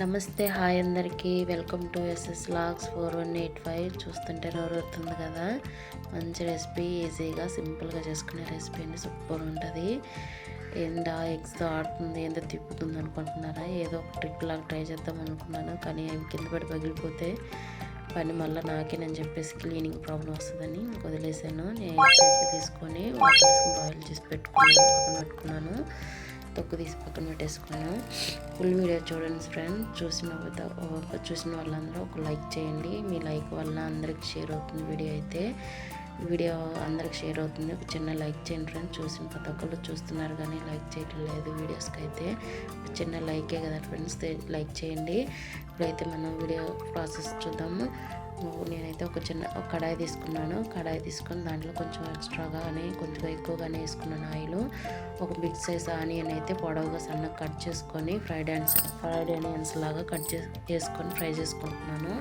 నమస్తే హాయ్ అందరికీ. Welcome to S S logs four one eight five. చూస్తుంటే నోరుతుంది కదా? మంచి రెసిపీ ఈజీగా సింపుల్గా చేసుకునే రెసిపీ అండి. సూపర్ ఉంటుంది. ఏందా ఎగ్స్ ఆడుతుంది ఏందో తిప్పుతుంది అనుకుంటున్నారా? ఏదో ఒక ట్రిక్ లాగా ట్రై చేద్దాం అనుకున్నాను. కానీ అవి కింద పడి పగిలిపోతే పని మళ్ళీ నాకేనని చెప్పేసి క్లీనింగ్ ప్రాబ్లం వస్తుందని వదిలేసాను. నేను తీసుకొని వాటర్ బాయిల్ చేసి పెట్టుకున్నాను పక్కన పెట్టుకున్నాను. తొక్కు తీసి పక్కన పెట్టేసుకున్నాను. ఫుల్ వీడియో చూడండి ఫ్రెండ్ చూసిన చూసిన వాళ్ళందరూ ఒక లైక్ చేయండి. మీ లైక్ వల్ల అందరికి షేర్ అవుతుంది వీడియో అయితే. వీడియో అందరికి షేర్ అవుతుంది. ఒక చిన్న లైక్ చేయండి ఫ్రెండ్ చూసిన ప్రతి ఒక్కళ్ళు చూస్తున్నారు కానీ లైక్ చేయటం లేదు వీడియోస్కి అయితే. చిన్న లైకే కదా ఫ్రెండ్స్ లైక్ చేయండి. ఇప్పుడైతే మనం వీడియో ప్రాసెస్ చూద్దాము. నేనైతే ఒక చిన్న ఒక కడాయి తీసుకున్నాను. కడాయి తీసుకొని దాంట్లో కొంచెం ఎక్స్ట్రాగానే కొంచెం ఎక్కువగానే వేసుకున్నాను ఆయిల్ ఒక బిగ్ సైజ్ ఆనియన్ అయితే పొడవుగా సన్నగా కట్ చేసుకొని ఫ్రైడ్ ఆనియన్స్ ఫ్రైడ్ ఆనియన్స్ లాగా కట్ చేసు వేసుకొని ఫ్రై చేసుకుంటున్నాను.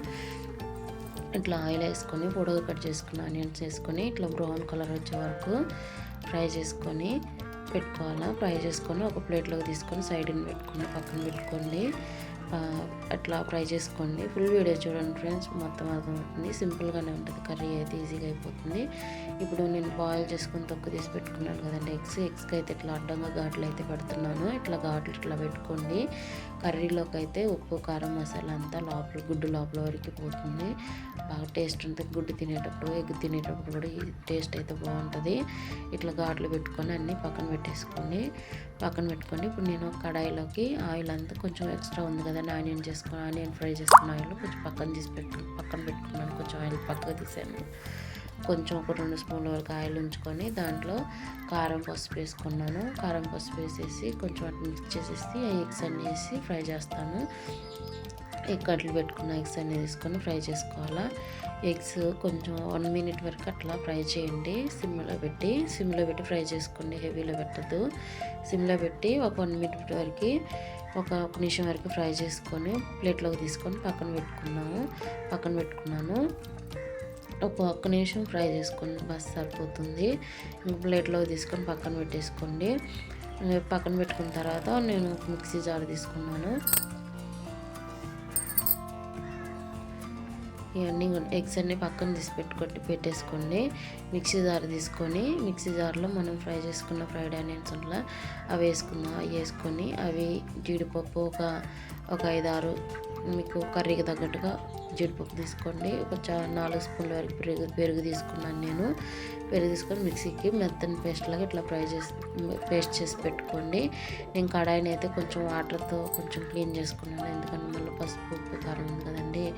ఇట్లా ఆయిల్ వేసుకొని పొడవుగా కట్ చేసుకున్న ఆనియన్స్ వేసుకొని ఇట్లా బ్రౌన్ కలర్ వచ్చే వరకు ఫ్రై చేసుకొని పెట్టుకోవాలా? ఫ్రై చేసుకొని ఒక ప్లేట్లోకి తీసుకొని సైడ్ని పెట్టుకొని పక్కన పెట్టుకోండి. అట్లా ఫ్రై చేసుకోండి. ఫుల్ వీడియో చూడండి ఫ్రెండ్స్. మొత్తం అర్థమవుతుంది. సింపుల్గానే ఉంటుంది. కర్రీ అయితే ఈజీగా అయిపోతుంది. ఇప్పుడు నేను బాయిల్ చేసుకుని తొక్కు తీసి పెట్టుకున్నాను కదండి. ఎగ్స్ ఎగ్స్కి అయితే ఇట్లా అడ్డంగా ఘాట్లు అయితే పెడుతున్నాను. ఇట్లా ఘాట్లు ఇట్లా పెట్టుకోండి. కర్రీలోకి అయితే ఉప్పు కారం మసాలా అంతా లోపల గుడ్డు లోపల వరకు పోతుంది. బాగా టేస్ట్ ఉంటుంది. గుడ్డు తినేటప్పుడు ఎగ్ తినేటప్పుడు కూడా టేస్ట్ అయితే బాగుంటుంది. ఇట్లా ఘాట్లు పెట్టుకొని అన్నీ పక్కన పెట్టేసుకొని పక్కన పెట్టుకొని ఇప్పుడు నేను కడాయిలోకి ఆయిల్ అంతా కొంచెం ఎక్స్ట్రా ఉంది కదా ఆనియన్ చేసుకుని ఆనియన్ ఫ్రై చేసుకున్న ఆయిల్ కొంచెం పక్కన తీసి పెట్టు పక్కన పెట్టుకున్నాను. కొంచెం ఆయిల్ పక్కకు తీసాను. కొంచెం ఒక రెండు స్పూన్ల వరకు ఆయిల్ ఉంచుకొని దాంట్లో కారం పసుపు వేసుకున్నాను. కారం పసుపు వేసేసి కొంచెం అటు మిక్స్ చేసేసి ఆ ఎగ్స్ అన్నీ వేసి ఫ్రై చేస్తాను. ఎగ్ కట్లు పెట్టుకున్న ఎగ్స్ అన్నీ తీసుకొని ఫ్రై చేసుకోవాలా. ఎగ్స్ కొంచెం వన్ మినిట్ వరకు అట్లా ఫ్రై చేయండి. సిమ్లో పెట్టి సిమ్లో పెట్టి ఫ్రై చేసుకోండి. హెవీలో పెట్టద్దు. సిమ్లో పెట్టి ఒక వన్ మినిట్ వరకు ఒక ఒక నిమిషం వరకు ఫ్రై చేసుకొని ప్లేట్లోకి తీసుకొని పక్కన పెట్టుకున్నాము పక్కన పెట్టుకున్నాను. ఒక ఒక్క నిమిషం ఫ్రై చేసుకోండి బస్ సరిపోతుంది. ప్లేట్లో తీసుకొని పక్కన పెట్టేసుకోండి. పక్కన పెట్టుకున్న తర్వాత నేను ఒక మిక్సీ జార్ తీసుకున్నాను. ఇవన్నీ ఎగ్స్ అన్నీ పక్కన తీసి పెట్టుకొని పెట్టేసుకోండి. మిక్సీ జార్ తీసుకొని మిక్సీ జార్లో మనం ఫ్రై చేసుకున్న ఫ్రైడ్ ఆనియన్స్ ఉంటే అవి వేసుకుందాం అవి వేసుకొని అవి జీడిపప్పు ఒక ఒక ఐదు ఆరు మీకు కర్రీకి తగ్గట్టుగా జీడిపప్పు తీసుకోండి. ఒక చా నాలుగు స్పూన్ల వరకు పెరుగు పెరుగు తీసుకున్నాను నేను. పెరుగు తీసుకొని మిక్సీకి మెత్తని పేస్ట్ లాగా ఇట్లా ఫ్రై చేసి పేస్ట్ చేసి పెట్టుకోండి. నేను కడాయిని అయితే కొంచెం వాటర్తో కొంచెం క్లీన్ చేసుకున్నాను. ఎందుకంటే మళ్ళీ పసుపు ఉప్పు కారం ఉంది కదండి.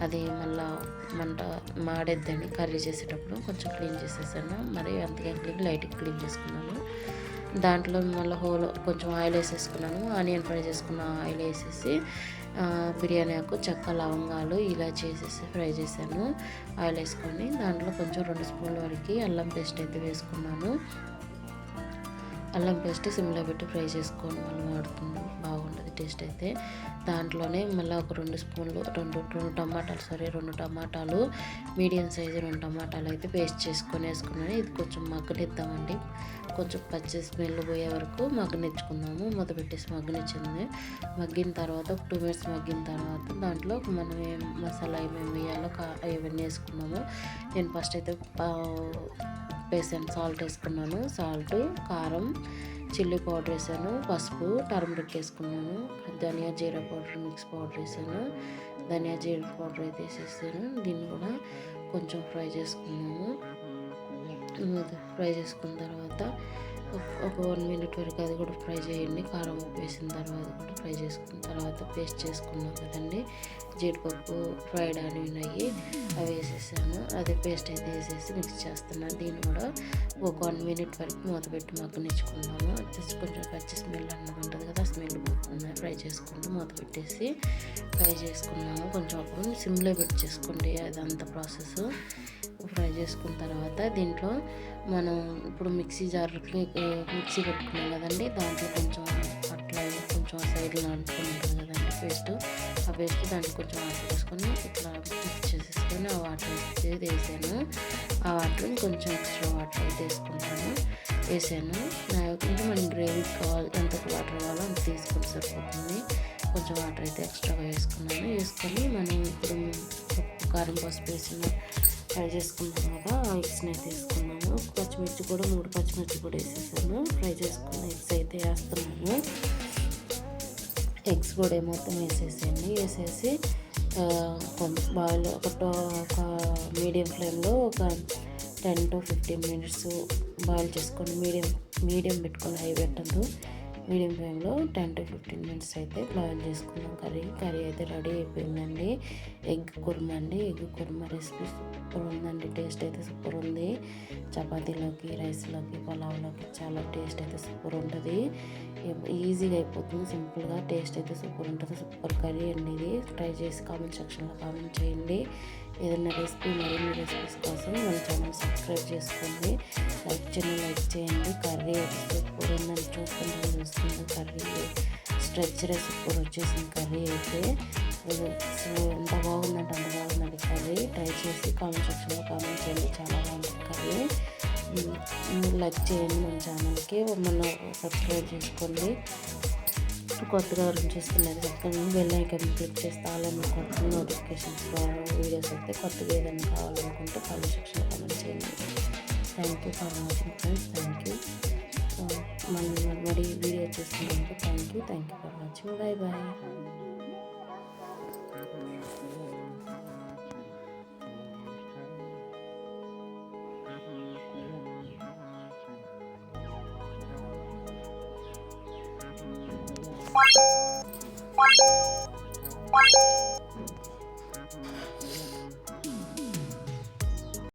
అది మళ్ళీ మంట మాడేద్దని కర్రీ చేసేటప్పుడు కొంచెం క్లీన్ చేసేసాను. మరి అంతగా క్లీన్ లైట్గా క్లీన్ చేసుకున్నాను. దాంట్లో మళ్ళీ హోల్ కొంచెం ఆయిల్ వేసేసుకున్నాను ఆనియన్ ఫ్రై చేసుకున్న ఆయిల్ వేసేసి బిర్యానీ ఆకు చెక్క లవంగాలు ఇలా చేసేసి ఫ్రై చేశాను. ఆయిల్ వేసుకొని దాంట్లో కొంచెం రెండు స్పూన్ల వరకు అల్లం పేస్ట్ అయితే వేసుకున్నాను. అల్లం పేస్ట్ సిమ్లో పెట్టి ఫ్రై చేసుకొని మళ్ళీ వాడుతుంది బాగుంటుంది టేస్ట్ అయితే. దాంట్లోనే మళ్ళీ ఒక రెండు స్పూన్లు రెండు రెండు టమాటాలు సారీ రెండు టమాటాలు మీడియం సైజు రెండు టమాటాలు అయితే పేస్ట్ చేసుకొని వేసుకున్నాను. ఇది కొంచెం మగ్గనిద్దామండి. కొంచెం పచ్చి స్మెల్ పోయే వరకు మగ్గనిచ్చుకుందాము. మూత పెట్టేసి మగ్గనిచ్చింది. మగ్గిన తర్వాత ఒక టూ మినిట్స్ మగ్గిన తర్వాత దాంట్లో మనం ఏం మసాలా ఏమేమి వేయాలో కా ఇవన్నీ వేసుకున్నాము. నేను ఫస్ట్ అయితే పా- వేసాను సాల్ట్ వేసుకున్నాను. సాల్ట్ కారం చిల్లీ పౌడర్ వేసాను. పసుపు టర్మరిక్ వేసుకున్నాను. ధనియా జీరా పౌడర్ మిక్స్ పౌడర్ వేసాను. ధనియా జీరా పౌడర్ అయితే వేసేసాను. దీన్ని కూడా కొంచెం ఫ్రై చేసుకున్నాము ఫ్రై చేసుకున్న తర్వాత ఒక- వన్ మినిట్ వరకు అది కూడా ఫ్రై చేయండి. కారం ఉప్పు వేసిన తర్వాత కూడా ఫ్రై చేసుకున్న తర్వాత పేస్ట్ చేసుకున్నాం కదండి. జీడిపప్పు ఫ్రైడ్ ఆనియన్ అయ్యి అవి వేసేసాను అదే పేస్ట్ అయితే వేసేసి మిక్స్ చేస్తున్నాను దీన్ని కూడా ఒక వన్ మినిట్ వరకు మూత పెట్టి మగ్గనిచ్చుకున్నాము జస్ట్ కొంచెం పచ్చి స్మెల్ అన్నది ఉంటుంది కదా స్మెల్ పోతుంది ఫ్రై చేసుకుంటూ మూత పెట్టేసి ఫ్రై చేసుకున్నాము. కొంచెం సిమ్లో పెట్టి చేసుకోండి. అదంతా ప్రాసెస్. ఫ్రై చేసుకున్న తర్వాత దీంట్లో మనం ఇప్పుడు మిక్సీ జార్కి మిక్సీ పెట్టుకున్నాం కదండి. దాంట్లో కొంచెం అట్లా కొంచెం సైడ్లో అంటుకుని ఉంటుంది కదండి పేస్ట్ ఆ పేస్ట్ దాంట్లో కొంచెం వాటర్ వేసుకొని ఇట్లా మిక్స్ చేసేసుకొని ఆ వాటర్ వేసి వేసాను. ఆ వాటర్ కొంచెం ఎక్స్ట్రా వాటర్ అయితే వేసుకుంటాను. వేసాను. నాకు ఇంకా మనం గ్రేవీ కావాలి ఎంత వాటర్ కావాలో అంత తీసుకొని సరిపోతుంది. కొంచెం వాటర్ అయితే ఎక్స్ట్రాగా వేసుకున్నాను. వేసుకొని మనం ఇప్పుడు కారం పసుపు వేసిన ఫ్రై చేసుకున్నాం కదా ఎగ్స్ని అయితే వేసుకున్నాను పచ్చిమిర్చి కూడా మూడు పచ్చిమిర్చి కూడా వేసేసాను. ఫ్రై చేసుకున్న ఎగ్స్ అయితే వేస్తున్నాను. ఎగ్స్ కూడా మొత్తం వేసేసేయండి. వేసేసి బాయిల్ ఒక టో- ఒక మీడియం ఫ్లేమ్లో ఒక ten to fifteen minutes boil చేసుకొని మీడియం మీడియం పెట్టుకొని హై పెట్టద్దు. మీడియం ఫ్లేమ్లో టెన్ టు ఫిఫ్టీన్ మినిట్స్ అయితే బాయిల్ చేసుకున్నాం. కర్రీ కర్రీ అయితే రెడీ అయిపోయిందండి. ఎగ్ కుర్మా అండి. ఎగ్ కుర్మా రెసిపీ సూపర్ ఉందండి. టేస్ట్ అయితే సూపర్ ఉంది. చపాతీలోకి రైస్లోకి పలావ్లోకి చాలా టేస్ట్ అయితే సూపర్ ఉంటుంది. ఈజీగా అయిపోతుంది. సింపుల్గా టేస్ట్ అయితే సూపర్ ఉంటుంది. సూపర్ కర్రీ అండి ఇది. ట్రై చేసి కామెంట్ సెక్షన్లో కామెంట్ చేయండి. ఏదైనా రెసిపీ మరిన్ని రెసిపీస్ కోసం మన ఛానల్ సబ్స్క్రైబ్ చేసుకోండి. లైక్ చేయండి లైక్ చేయండి. కర్రీ అయితే సూపర్ ఉందని చూస్తుంటే తెలుస్తుంది కర్రీ స్ట్రెచ్ రెసిపీ సూపర్ వచ్చేసింది. కర్రీ అయితే సో ఎంత బాగుందంటే అంత బాగుందండి కర్రీ. ట్రై చేసి కామెంట్ సెక్షన్లో కామెంట్ చేయండి. చాలా బాగుంటుంది కర్రీ. లైక్ చేయండి మన ఛానల్కి. మన సబ్స్క్రైబ్ చేసుకోండి. కొత్తగా ఎవరైనా చూస్తున్నారు. చక్కగా బెల్ ఐకన్ క్లిక్ చేస్తే వాళ్ళని కొత్త నోటిఫికేషన్స్ వీడియోస్ వస్తే కొత్తగా ఏదైనా కావాలనుకుంటే కామెంట్ సెక్షన్ కామెంట్ చేయండి. Thank you for watching friends thank you మళ్ళీ మరి video చూస్తున్నందుకు thank you thank you for watching bye bye Bye.